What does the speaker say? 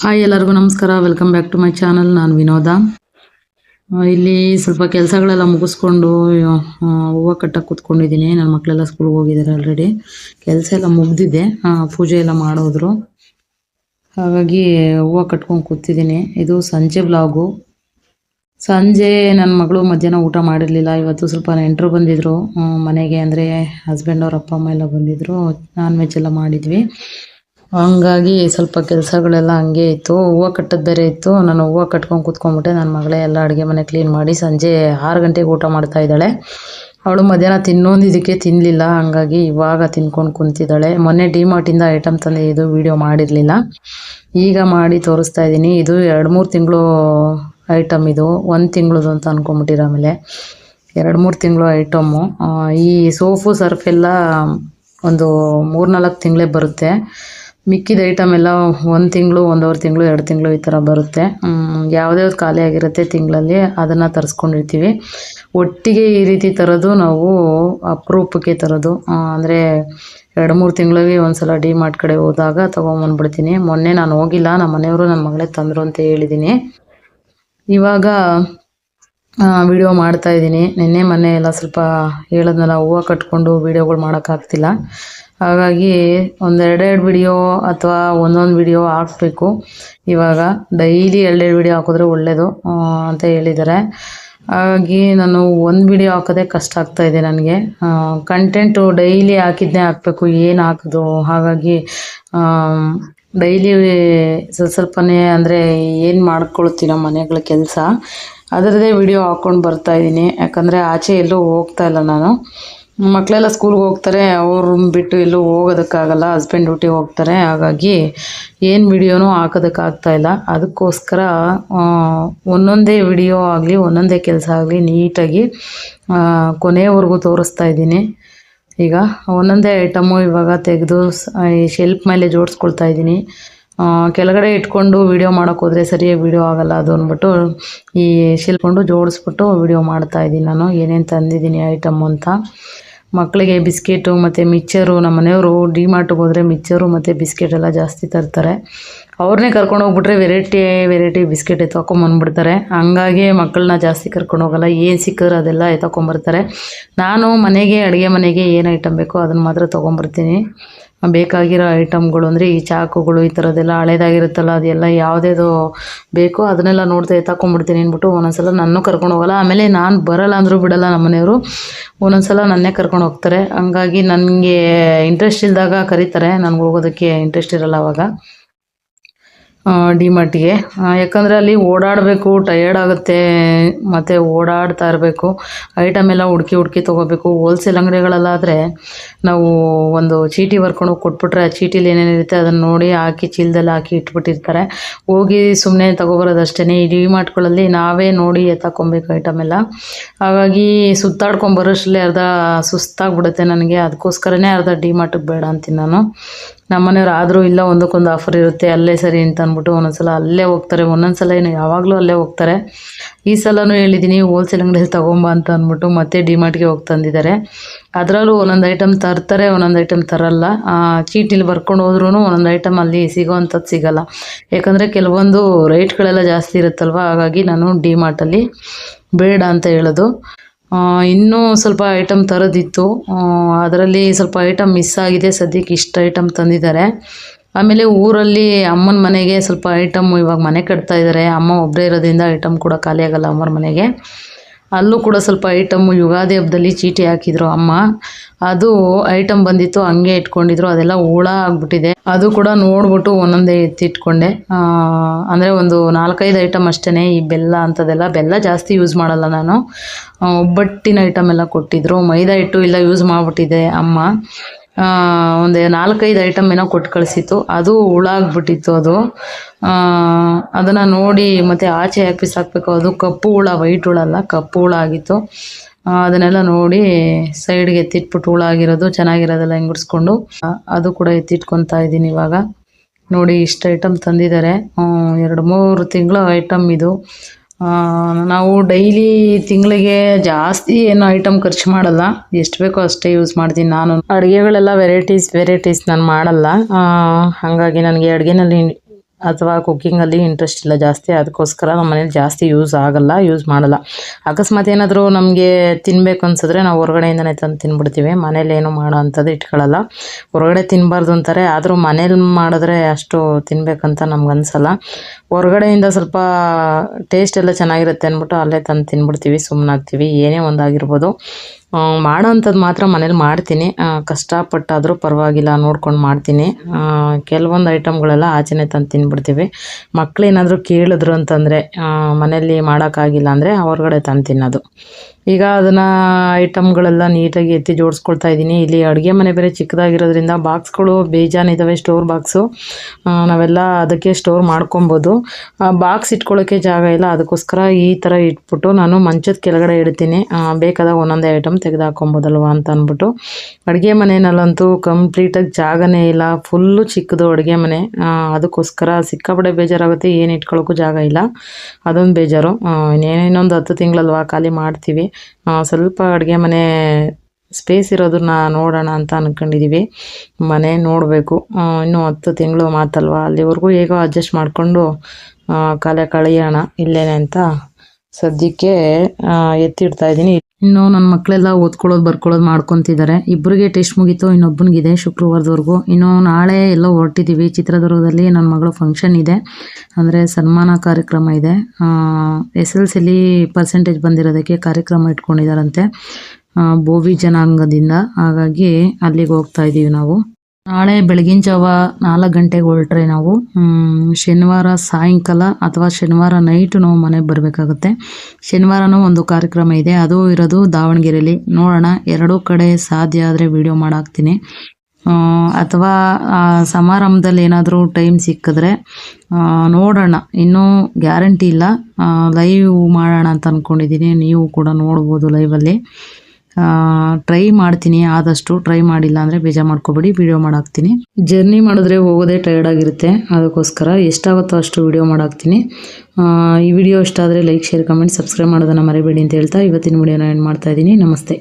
Hi ಎಲ್ಲರಿಗೂ ನಮಸ್ಕಾರ. Welcome back to my channel ನಾನು ವಿನೋದ. ಇಲ್ಲಿ ಸ್ವಲ್ಪ ಕೆಲಸಗಳೆಲ್ಲ ಮುಗಿಸ್ಕೊಂಡು ಹೂವು ಕಟ್ಟಕ್ಕೆ ಕೂತ್ಕೊಂಡಿದ್ದೀನಿ. ನನ್ನ ಮಕ್ಕಳೆಲ್ಲ ಸ್ಕೂಲ್ಗೆ ಹೋಗಿದ್ದಾರೆ ಆಲ್ರೆಡಿ ಕೆಲಸ ಎಲ್ಲ ಮುಗ್ದಿದೆ. ಪೂಜೆ ಎಲ್ಲ ಮಾಡೋದ್ರು. ಹಾಗಾಗಿ ಹೂವು ಕಟ್ಕೊಂಡು ಕೂತಿದ್ದೀನಿ. ಇದು ಸಂಜೆ ಬ್ಲಾಗು ಸಂಜೆ ನನ್ನ ಮಗಳು ಮಧ್ಯಾಹ್ನ ಊಟ ಮಾಡಿರಲಿಲ್ಲ. ಇವತ್ತು ಸ್ವಲ್ಪ ನೆಂಟರು ಬಂದಿದ್ದರು ಮನೆಗೆ ಅಂದರೆ ಹಸ್ಬೆಂಡ್ ಅವ್ರ ಅಪ್ಪ, ಅಮ್ಮ ಎಲ್ಲ ಬಂದಿದ್ದರು ನಾನ್ ವೆಜ್ ಎಲ್ಲ ಮಾಡಿದ್ವಿ. ಹಂಗಾಗಿ ಸ್ವಲ್ಪ ಕೆಲಸಗಳೆಲ್ಲ ಹಂಗೆ ಇತ್ತು. ಹೂವು ಕಟ್ಟೋದು ಬೇರೆ ಇತ್ತು. ನಾನು ಹೂವು ಕಟ್ಕೊಂಡು ಕೂತ್ಕೊಂಡ್ಬಿಟ್ಟೆ. ನನ್ನ ಮಗಳೇ ಎಲ್ಲ ಅಡುಗೆ ಮನೆ ಕ್ಲೀನ್ ಮಾಡಿ ಸಂಜೆ ಆರು ಗಂಟೆಗೆ ಊಟ ಮಾಡ್ತಾ ಇದ್ದಾಳೆ. ಅವಳು ಮಧ್ಯಾಹ್ನ ತಿನ್ನೋದಿದ್ದಕ್ಕೆ ತಿನ್ನಲಿಲ್ಲ ಹಂಗಾಗಿ ಇವಾಗ ತಿನ್ಕೊಂಡು ಕುಂತಿದ್ದಾಳೆ. ಮೊನ್ನೆ ಡಿಮಾರ್ಟಿಂದ ಐಟಮ್ ಇದು ವಿಡಿಯೋ ಮಾಡಿರಲಿಲ್ಲ. ಈಗ ಮಾಡಿ ತೋರಿಸ್ತಾ ಇದ್ದೀನಿ. ಇದು ಎರಡು ಮೂರು ತಿಂಗಳು ಐಟಮ್ ಇದು. ಒಂದು ತಿಂಗಳದು ಅಂತ ಅಂದ್ಕೊಂಬಿಟ್ಟಿರ ಆಮೇಲೆ. ಎರಡು ಮೂರು ತಿಂಗಳು ಐಟಮ್ಮು ಈ ಸೋಫು ಸರ್ಫೆಲ್ಲ ಒಂದು ಮೂರ್ನಾಲ್ಕು ತಿಂಗಳೇ ಬರುತ್ತೆ. ಮಿಕ್ಕಿದ ಐಟಮ್ ಎಲ್ಲ ಒಂದು ತಿಂಗಳು, ಒಂದೂವರೆ ತಿಂಗಳು, ಎರಡು ತಿಂಗಳು ಈ ಥರ ಬರುತ್ತೆ. ಯಾವುದ್ಯಾವ್ದು ಖಾಲಿ ಆಗಿರುತ್ತೆ ತಿಂಗಳಲ್ಲಿ, ಅದನ್ನು ತರಿಸ್ಕೊಂಡಿರ್ತೀವಿ. ಒಟ್ಟಿಗೆ ಈ ರೀತಿ ತರೋದು ನಾವು ಅಪರೂಪಕ್ಕೆ ತರೋದು. ಅಂದರೆ ಎರಡು ಮೂರು ತಿಂಗಳಿಗೆ ಒಂದು ಸಲ ಡಿ ಮಾರ್ಟ್ ಕಡೆ ಹೋದಾಗ ತೊಗೊಂಬಂದ್ಬಿಡ್ತೀನಿ. ಮೊನ್ನೆ ನಾನು ಹೋಗಿಲ್ಲ ನಮ್ಮ ಮನೆಯವರು ನನ್ನ ಮಗಳೇ ತಂದರು ಅಂತ ಹೇಳಿದ್ದೀನಿ ಇವಾಗ ವಿಡಿಯೋ ಮಾಡ್ತಾ ಇದ್ದೀನಿ. ನಿನ್ನೆ ಮೊನ್ನೆ ಎಲ್ಲ ಸ್ವಲ್ಪ ಹೇಳೋದನ್ನೆಲ್ಲ ಹೂವು ಕಟ್ಕೊಂಡು ವೀಡಿಯೋಗಳು ಮಾಡೋಕ್ಕಾಗ್ತಿಲ್ಲ. ಹಾಗಾಗಿ ಒಂದೆರಡೆರಡು ವಿಡಿಯೋ ಅಥವಾ ಒಂದೊಂದು ವಿಡಿಯೋ ಹಾಕ್ಬೇಕು. ಇವಾಗ ಡೈಲಿ ಎರಡೆರಡು ವಿಡಿಯೋ ಹಾಕಿದ್ರೆ ಒಳ್ಳೆಯದು ಅಂತ ಹೇಳಿದ್ದಾರೆ. ಹಾಗಾಗಿ ನಾನು ಒಂದು ವಿಡಿಯೋ ಹಾಕೋದೇ ಕಷ್ಟ ಆಗ್ತಾ ಇದೆ ನನಗೆ. ಕಂಟೆಂಟು ಡೈಲಿ ಹಾಕಿದ್ದೇ ಹಾಕಬೇಕು, ಏನು ಹಾಕೋದು? ಹಾಗಾಗಿ ಡೈಲಿ ಸ್ವಲ್ಪ ಸ್ವಲ್ಪನೇ ಅಂದರೆ ಏನು ಮಾಡ್ಕೊಳ್ತೀನೋ ಮನೆಗಳ ಕೆಲಸ. ಅದರದ್ದೇ ವಿಡಿಯೋ ಹಾಕ್ಕೊಂಡು ಬರ್ತಾ ಇದ್ದೀನಿ. ಯಾಕಂದರೆ ಆಚೆ ಎಲ್ಲೂ ಹೋಗ್ತಾ ಇಲ್ಲ ನಾನು. ಮಕ್ಕಳೆಲ್ಲ ಸ್ಕೂಲ್ಗೆ ಹೋಗ್ತಾರೆ, ಅವ್ರ ಬಿಟ್ಟು ಎಲ್ಲೂ ಹೋಗೋದಕ್ಕಾಗಲ್ಲ ಹಸ್ಬೆಂಡ್ ಡ್ಯೂಟಿಗೆ ಹೋಗ್ತಾರೆ. ಹಾಗಾಗಿ ಏನು ವಿಡಿಯೋನೂ ಹಾಕೋದಕ್ಕಾಗ್ತಾ ಇಲ್ಲ. ಅದಕ್ಕೋಸ್ಕರ ಒಂದೊಂದೇ ವಿಡಿಯೋ ಆಗಲಿ, ಒಂದೊಂದೇ ಕೆಲಸ ಆಗಲಿ ನೀಟಾಗಿ ಕೊನೆಯವರೆಗೂ ತೋರಿಸ್ತಾ ಇದ್ದೀನಿ. ಈಗ ಒಂದೊಂದೇ ಐಟಮು ಇವಾಗ ತೆಗೆದು ಶೆಲ್ಫ್ ಮೇಲೆ ಜೋಡಿಸ್ಕೊಳ್ತಾ ಇದ್ದೀನಿ. ಕೆಳಗಡೆ ಇಟ್ಕೊಂಡು ವಿಡಿಯೋ ಮಾಡೋಕೆ ಹೋದರೆ ಸರಿಯಾಗಿ ವಿಡಿಯೋ ಆಗಲ್ಲ ಅದು ಅಂದ್ಬಿಟ್ಟು ಈ ಶಿಲ್ಕೊಂಡು ಜೋಡಿಸ್ಬಿಟ್ಟು ವಿಡಿಯೋ ಮಾಡ್ತಾ ಇದ್ದೀನಿ ನಾನು. ಏನೇನು ತಂದಿದ್ದೀನಿ ಐಟಮ್ ಅಂತ. ಮಕ್ಕಳಿಗೆ ಬಿಸ್ಕೆಟು ಮತ್ತು ಮಿಕ್ಚರು ನಮ್ಮ ಮನೆಯವರು ಡಿ ಮಾರ್ಟ್ಗೆ ಹೋದರೆ ಮಿಕ್ಚರು ಮತ್ತು ಬಿಸ್ಕೆಟ್ ಎಲ್ಲ ಜಾಸ್ತಿ ತರ್ತಾರೆ. ಅವ್ರನ್ನೇ ಕರ್ಕೊಂಡು ಹೋಗ್ಬಿಟ್ರೆ ವೆರೈಟಿ ವೆರೈಟಿ ಬಿಸ್ಕೆಟ್ ಎತ್ಕೊಂಬಂದ್ಬಿಡ್ತಾರೆ ಹಂಗಾಗಿ ಮಕ್ಕಳನ್ನ ಜಾಸ್ತಿ ಕರ್ಕೊಂಡು ಹೋಗಲ್ಲ. ಏನು ಸಿಕ್ಕಿದ್ರೆ ಅದೆಲ್ಲ ಎತ್ಕೊಂಬರ್ತಾರೆ ನಾನು ಮನೆಗೆ, ಅಡುಗೆ ಮನೆಗೆ ಏನು ಐಟಮ್ ಬೇಕೋ ಅದನ್ನು ಮಾತ್ರ ತೊಗೊಂಬರ್ತೀನಿ ಬೇಕಾಗಿರೋ ಐಟಮ್ಗಳು ಅಂದರೆ ಈ ಚಾಕುಗಳು ಈ ಥರದ್ದೆಲ್ಲ ಹಳೇದಾಗಿರುತ್ತಲ್ಲ, ಅದೆಲ್ಲ ಯಾವುದೇದು ಬೇಕೋ ಅದನ್ನೆಲ್ಲ ನೋಡ್ತಾ ಎತ್ತಾಕೊಂಡ್ಬಿಡ್ತೀನಿ ಅಂದ್ಬಿಟ್ಟು ಒಂದೊಂದ್ಸಲ ನನ್ನೂ ಕರ್ಕೊಂಡು ಹೋಗಲ್ಲ. ಆಮೇಲೆ ನಾನು ಬರಲ್ಲ ಅಂದರೂ ಬಿಡಲ್ಲ ನಮ್ಮ ಮನೆಯವರು ಒಂದೊಂದ್ಸಲ ನನ್ನೇ ಕರ್ಕೊಂಡು ಹೋಗ್ತಾರೆ. ಹಂಗಾಗಿ ನನಗೆ ಇಂಟ್ರೆಸ್ಟ್ ಇಲ್ದಾಗ ಕರೀತಾರೆ. ನನಗೆ ಹೋಗೋದಕ್ಕೆ ಇಂಟ್ರೆಸ್ಟ್ ಇರಲ್ಲ ಅವಾಗ. ಡಿ ಮಾರ್ಟಿಗೆ ಯಾಕಂದರೆ ಅಲ್ಲಿ ಓಡಾಡಬೇಕು ಟಯರ್ಡ್ ಆಗುತ್ತೆ, ಮತ್ತು ಓಡಾಡ್ತಾ ಇರಬೇಕು ಐಟಮ್ ಎಲ್ಲ ಹುಡುಕಿ ಹುಡುಕಿ ತೊಗೋಬೇಕು ಹೋಲ್ಸೇಲ್ ಅಂಗಡಿಗಳಲ್ಲಾದರೆ ನಾವು ಒಂದು ಚೀಟಿ ಬರ್ಕೊಂಡು ಕೊಟ್ಬಿಟ್ರೆ ಆ ಚೀಟಿಲಿ ಏನೇನಿರುತ್ತೆ ಅದನ್ನು ನೋಡಿ ಹಾಕಿ ಚೀಲದಲ್ಲಿ ಹಾಕಿ ಇಟ್ಬಿಟ್ಟಿರ್ತಾರೆ. ಹೋಗಿ ಸುಮ್ಮನೆ ತೊಗೊಬರೋದಷ್ಟೇ ಈ ಡಿ ಮಾರ್ಟ್ಗಳಲ್ಲಿ ನಾವೇ ನೋಡಿ ಎತ್ತಾಕೊಬೇಕು ಐಟಮ್ ಎಲ್ಲ. ಹಾಗಾಗಿ ಸುತ್ತಾಡ್ಕೊಂಬರೋಷ್ಟರಲ್ಲಿ ಅರ್ಧ ಸುಸ್ತಾಗ್ಬಿಡುತ್ತೆ ನನಗೆ. ಅದಕ್ಕೋಸ್ಕರನೇ ಅರ್ಧ ಡಿ ಮಾರ್ಟಿಗೆ ಬೇಡ ಅಂತೀನಿ ನಾನು. ನಮ್ಮನೆಯವ್ರು ಆದರೂ ಇಲ್ಲ, ಒಂದಕ್ಕೊಂದು ಆಫರ್ ಇರುತ್ತೆ, ಅಲ್ಲೇ ಸರಿ ಅಂತ ಅಂದ್ಬಿಟ್ಟು ಒಂದೊಂದ್ಸಲ ಅಲ್ಲೇ ಹೋಗ್ತಾರೆ. ಒಂದೊಂದ್ಸಲ ಏನು, ಯಾವಾಗಲೂ ಅಲ್ಲೇ ಹೋಗ್ತಾರೆ. ಈ ಸಲನೂ ಹೇಳಿದ್ದೀನಿ ಹೋಲ್ಸೇಲ್ ಅಂಗಡಿಯಲ್ಲಿ ತೊಗೊಂಬ ಅಂತ ಅಂದ್ಬಿಟ್ಟು ಮತ್ತೆ ಡಿಮಾರ್ಟ್ಗೆ ಹೋಗಿ ತಂದಿದ್ದಾರೆ. ಅದರಲ್ಲೂ ಒಂದೊಂದು ಐಟಮ್ ತರ್ತಾರೆ, ಒಂದೊಂದು ಐಟಮ್ ತರಲ್ಲ. ಚೀಟಿಲಿ ಬರ್ಕೊಂಡು ಹೋದ್ರೂ ಒಂದೊಂದು ಐಟಮ್ ಅಲ್ಲಿ ಸಿಗೋವಂಥದ್ದು ಸಿಗಲ್ಲ. ಯಾಕಂದರೆ ಕೆಲವೊಂದು ರೇಟ್ಗಳೆಲ್ಲ ಜಾಸ್ತಿ ಇರುತ್ತಲ್ವ? ಹಾಗಾಗಿ ನಾನು ಡಿಮಾರ್ಟಲ್ಲಿ ಬೇಡ ಅಂತ ಹೇಳೋದು. ಇನ್ನೂ ಸ್ವಲ್ಪ ಐಟಮ್ ತರೋದಿತ್ತು. ಅದರಲ್ಲಿ ಸ್ವಲ್ಪ ಐಟಮ್ ಮಿಸ್ ಆಗಿದೆ. ಸದ್ಯಕ್ಕೆ ಇಷ್ಟು ಐಟಮ್ ತಂದಿದ್ದಾರೆ. ಆಮೇಲೆ ಊರಲ್ಲಿ ಅಮ್ಮನ ಮನೆಗೆ ಸ್ವಲ್ಪ ಐಟಮ್ ಇವಾಗ ಮನೆ ಕಟ್ತಾ ಇದ್ದಾರೆ ಅಮ್ಮ ಒಬ್ಬರೇ ಇರೋದ್ರಿಂದ ಐಟಮ್ ಕೂಡ ಖಾಲಿ ಆಗಲ್ಲ ಅಮ್ಮನ ಮನೆಗೆ. ಅಲ್ಲೂ ಕೂಡ ಸ್ವಲ್ಪ ಐಟಮ್ಮು ಯುಗಾದಿ ಹಬ್ಬದಲ್ಲಿ ಚೀಟಿ ಹಾಕಿದ್ರು ಅಮ್ಮ. ಅದು ಐಟಮ್ ಬಂದಿತ್ತು, ಹಂಗೆ ಇಟ್ಕೊಂಡಿದ್ರು, ಅದೆಲ್ಲ ಹುಳ ಆಗ್ಬಿಟ್ಟಿದೆ. ಅದು ಕೂಡ ನೋಡ್ಬಿಟ್ಟು ಒಂದೊಂದೇ ಎತ್ತಿಟ್ಕೊಂಡೆ. ಅಂದರೆ ಒಂದು ನಾಲ್ಕೈದು ಐಟಮ್ ಅಷ್ಟೇ ಈ ಬೆಲ್ಲ ಅಂಥದ್ದೆಲ್ಲ. ಬೆಲ್ಲ ಜಾಸ್ತಿ ಯೂಸ್ ಮಾಡಲ್ಲ ನಾನು. ಒಬ್ಬಟ್ಟಿನ ಐಟಮ್ ಎಲ್ಲ ಕೊಟ್ಟಿದ್ರು. ಮೈದಾ ಹಿಟ್ಟು ಇಲ್ಲ ಯೂಸ್ ಮಾಡಿಬಿಟ್ಟಿದೆ ಅಮ್ಮ. ಒಂದು ನಾಲ್ಕೈದು ಐಟಮ್ ಏನೋ ಕೊಟ್ಟು ಕಳಿಸಿತ್ತು. ಅದು ಹುಳ ಆಗ್ಬಿಟ್ಟಿತ್ತು ಅದು ಅದನ್ನು ನೋಡಿ ಮತ್ತು ಆಚೆ ಯಾಕೆ ಬಿಸಾಕಬೇಕು ಅದು ಕಪ್ಪು ಹುಳ, ವೈಟ್ ಹುಳ ಅಲ್ಲ, ಕಪ್ಪು ಹುಳ ಆಗಿತ್ತು. ಅದನ್ನೆಲ್ಲ ನೋಡಿ ಸೈಡ್ಗೆ ಎತ್ತಿಟ್ಬಿಟ್ಟು ಹುಳ ಆಗಿರೋದು, ಚೆನ್ನಾಗಿರೋದೆಲ್ಲ ಹೆಂಗುಡ್ಸ್ಕೊಂಡು ಅದು ಕೂಡ ಎತ್ತಿಟ್ಕೊತಾ ಇದ್ದೀನಿ ಇವಾಗ. ನೋಡಿ ಇಷ್ಟು ಐಟಮ್ ತಂದಿದ್ದಾರೆ. ಎರಡು ಮೂರು ತಿಂಗಳ ಐಟಮ್ ಇದು. ನಾವು ಡೈಲಿ ತಿಂಗಳಿಗೆ ಜಾಸ್ತಿ ಏನು ಐಟಮ್ ಖರ್ಚು ಮಾಡಲ್ಲ. ಎಷ್ಟು ಬೇಕೋ ಅಷ್ಟೇ ಯೂಸ್ ಮಾಡ್ತೀನಿ ನಾನು. ಅಡುಗೆಗಳೆಲ್ಲ ವೆರೈಟೀಸ್ ವೆರೈಟೀಸ್ ನಾನು ಮಾಡಲ್ಲ. ಹಾಗಾಗಿ ನನಗೆ ಅಡುಗೆನಲ್ಲಿ ಅಥವಾ ಕುಕ್ಕಿಂಗಲ್ಲಿ ಇಂಟ್ರೆಸ್ಟ್ ಇಲ್ಲ ಜಾಸ್ತಿ ಅದಕ್ಕೋಸ್ಕರ ನಮ್ಮ ಮನೇಲಿ ಜಾಸ್ತಿ ಯೂಸ್ ಆಗಲ್ಲ ಯೂಸ್ ಮಾಡಲ್ಲ. ಅಕಸ್ಮಾತ್ ಏನಾದರೂ ನಮಗೆ ತಿನ್ನಬೇಕು ಅನ್ಸಿದ್ರೆ ನಾವು ಹೊರಗಡೆಯಿಂದನೇ ತಂದು ತಿನ್ಬಿಡ್ತೀವಿ. ಮನೇಲಿ ಏನು ಮಾಡೋ ಅಂಥದ್ದು ಇಟ್ಕೊಳ್ಳಲ್ಲ ಹೊರಗಡೆ ತಿನ್ನಬಾರ್ದು ಅಂತಾರೆ, ಆದರೂ ಮನೇಲಿ ಮಾಡಿದ್ರೆ ಅಷ್ಟು ತಿನ್ನಬೇಕಂತ ನಮ್ಗೆ ಅನಿಸಲ್ಲ. ಹೊರಗಡೆಯಿಂದ ಸ್ವಲ್ಪ ಟೇಸ್ಟ್ ಎಲ್ಲ ಚೆನ್ನಾಗಿರುತ್ತೆ ಅಂದ್ಬಿಟ್ಟು ಅಲ್ಲೇ ತಂದು ತಿನ್ಬಿಡ್ತೀವಿ ಸುಮ್ಮನಾಗ್ತೀವಿ ಏನೇ ಒಂದಾಗಿರ್ಬೋದು ಮಾಡೋ ಅಂಥದ್ದು ಮಾತ್ರ ಮನೇಲಿ ಮಾಡ್ತೀನಿ. ಕಷ್ಟಪಟ್ಟಾದರೂ ಪರವಾಗಿಲ್ಲ, ನೋಡ್ಕೊಂಡು ಮಾಡ್ತೀನಿ. ಕೆಲವೊಂದು ಐಟಮ್ಗಳೆಲ್ಲ ಆಚೆನೇ ತಂದು ತಿನ್ಬಿಡ್ತೀವಿ. ಮಕ್ಕಳೇನಾದರೂ ಕೇಳಿದ್ರು ಅಂತಂದರೆ ಮನೆಯಲ್ಲಿ ಮಾಡೋಕ್ಕಾಗಿಲ್ಲ ಅಂದರೆ ಹೊರಗಡೆ ತಂದು ತಿನ್ನೋದು. ಈಗ ಅದನ್ನು ಐಟಮ್ಗಳೆಲ್ಲ ನೀಟಾಗಿ ಎತ್ತಿ ಜೋಡಿಸ್ಕೊಳ್ತಾ ಇದ್ದೀನಿ. ಇಲ್ಲಿ ಅಡುಗೆ ಮನೆ ಬೇರೆ ಚಿಕ್ಕದಾಗಿರೋದ್ರಿಂದ ಬಾಕ್ಸ್ಗಳು ಬೇಜಾನಿದ್ದಾವೆ ಸ್ಟೋರ್ ಬಾಕ್ಸು. ನಾವೆಲ್ಲ ಅದಕ್ಕೆ ಸ್ಟೋರ್ ಮಾಡ್ಕೊಬೋದು. ಬಾಕ್ಸ್ ಇಟ್ಕೊಳ್ಳೋಕ್ಕೆ ಜಾಗ ಇಲ್ಲ. ಅದಕ್ಕೋಸ್ಕರ ಈ ಥರ ಇಟ್ಬಿಟ್ಟು ನಾನು ಮಂಚದ ಕೆಳಗಡೆ ಇಡ್ತೀನಿ. ಬೇಕಾದಾಗ ಒಂದೊಂದೇ ಐಟಮ್ ತೆಗೆದು ಹಾಕೊಬೋದಲ್ವ ಅಂತ ಅಂದ್ಬಿಟ್ಟು ಅಡುಗೆ ಮನೆಯಲ್ಲಂತೂ ಕಂಪ್ಲೀಟಾಗಿ ಜಾಗನೇ ಇಲ್ಲ. ಫುಲ್ಲು ಚಿಕ್ಕದು ಅಡುಗೆ ಮನೆ. ಅದಕ್ಕೋಸ್ಕರ ಸಿಕ್ಕಾಪಡೆ ಬೇಜಾರಾಗುತ್ತೆ. ಏನು ಇಟ್ಕೊಳ್ಳೋಕ್ಕೂ ಜಾಗ ಇಲ್ಲ. ಅದೊಂದು ಬೇಜಾರು. ಇನ್ನೇನೇನೊಂದು ಹತ್ತು ತಿಂಗಳಲ್ವಾ ಖಾಲಿ ಮಾಡ್ತೀವಿ. ಸ್ವಲ್ಪ ಅಡುಗೆ ಮನೆ ಸ್ಪೇಸ್ ಇರೋದನ್ನ ನೋಡೋಣ ಅಂತ ಅಂದ್ಕೊಂಡಿದ್ದೀವಿ ಮನೆ ನೋಡಬೇಕು. ಇನ್ನೂ ಹತ್ತು ತಿಂಗಳು ಮಾತಲ್ವಾ? ಅಲ್ಲಿವರೆಗೂ ಹೇಗೋ ಅಡ್ಜಸ್ಟ್ ಮಾಡಿಕೊಂಡು ಕಾಲ ಕಳೆಯೋಣ ಇಲ್ಲೇನೆ ಅಂತ ಸದ್ಯಕ್ಕೆ ಎತ್ತಿಡ್ತಾ ಇದ್ದೀನಿ. ಇನ್ನು ನನ್ನ ಮಕ್ಕಳೆಲ್ಲ ಓದ್ಕೊಳ್ಳೋದು, ಬರ್ಕೊಳ್ಳೋದು ಮಾಡ್ಕೊತಿದ್ದಾರೆ ಇಬ್ಬರಿಗೆ ಟೆಸ್ಟ್ ಮುಗೀತು, ಇನ್ನೊಬ್ಬನಿಗಿದೆ ಶುಕ್ರವಾರದವರೆಗೂ. ಇನ್ನು ನಾಳೆ ಎಲ್ಲ ಹೊರಟಿದ್ದೀವಿ ಚಿತ್ರದುರ್ಗದಲ್ಲಿ ನನ್ನ ಮಗಳು ಫಂಕ್ಷನ್ ಇದೆ. ಅಂದರೆ ಸನ್ಮಾನ ಕಾರ್ಯಕ್ರಮ ಇದೆ. ಎಸ್ ಎಲ್ ಸಿಲಿ ಪರ್ಸೆಂಟೇಜ್ ಬಂದಿರೋದಕ್ಕೆ ಕಾರ್ಯಕ್ರಮ ಇಟ್ಕೊಂಡಿದ್ದಾರಂತೆ ಬೋವಿ ಜನಾಂಗದಿಂದ. ಹಾಗಾಗಿ ಅಲ್ಲಿಗೆ ಹೋಗ್ತಾ ಇದ್ದೀವಿ ನಾವು. ನಾಳೆ ಬೆಳಗಿನ ಜಾವ ನಾಲ್ಕು ಗಂಟೆಗೆ ಹೊರಟ್ರೆ ನಾವು ಶನಿವಾರ ಸಾಯಂಕಾಲ ಅಥವಾ ಶನಿವಾರ ನೈಟು ನಾವು ಮನೆಗೆ ಬರಬೇಕಾಗುತ್ತೆ. ಶನಿವಾರನೂ ಒಂದು ಕಾರ್ಯಕ್ರಮ ಇದೆ, ಅದು ಇರೋದು ದಾವಣಗೆರೆಯಲ್ಲಿ ನೋಡೋಣ, ಎರಡೂ ಕಡೆ ಸಾಧ್ಯ ಆದರೆ ವಿಡಿಯೋ ಮಾಡಾಕ್ತೀನಿ. ಅಥವಾ ಸಮಾರಂಭದಲ್ಲಿ ಏನಾದರೂ ಟೈಮ್ ಸಿಕ್ಕಿದ್ರೆ ನೋಡೋಣ. ಇನ್ನೂ ಗ್ಯಾರಂಟಿ ಇಲ್ಲ. ಲೈವ್ ಮಾಡೋಣ ಅಂತ ಅಂದ್ಕೊಂಡಿದ್ದೀನಿ ನೀವು ಕೂಡ ನೋಡ್ಬೋದು ಲೈವಲ್ಲಿ ಟ್ರೈ ಮಾಡ್ತೀನಿ. ಆದಷ್ಟು ಟ್ರೈ ಮಾಡಿಲ್ಲ ಅಂದರೆ ಬೇಜಾರು ಮಾಡ್ಕೊಬೇಡಿ. ವಿಡಿಯೋ ಮಾಡಾಕ್ತೀನಿ. ಜರ್ನಿ ಮಾಡಿದ್ರೆ ಹೋಗೋದೇ ಟೈರ್ಡ್ ಆಗಿರುತ್ತೆ. ಅದಕ್ಕೋಸ್ಕರ ಎಷ್ಟಾಗುತ್ತೋ ಅಷ್ಟು ವಿಡಿಯೋ ಮಾಡಾಕ್ತೀನಿ. ಈ ವಿಡಿಯೋ ಇಷ್ಟ ಆದರೆ ಲೈಕ್ ಶೇರ್ ಕಮೆಂಟ್ ಸಬ್ಸ್ಕ್ರೈಬ್ ಮಾಡೋದನ್ನು ಮರಿಬೇಡಿ ಅಂತ ಹೇಳ್ತಾ ಇವತ್ತಿನ ವಿಡಿಯೋನ ಎಂಡ್ ಮಾಡ್ತಾ ಇದ್ದೀನಿ. ನಮಸ್ತೆ.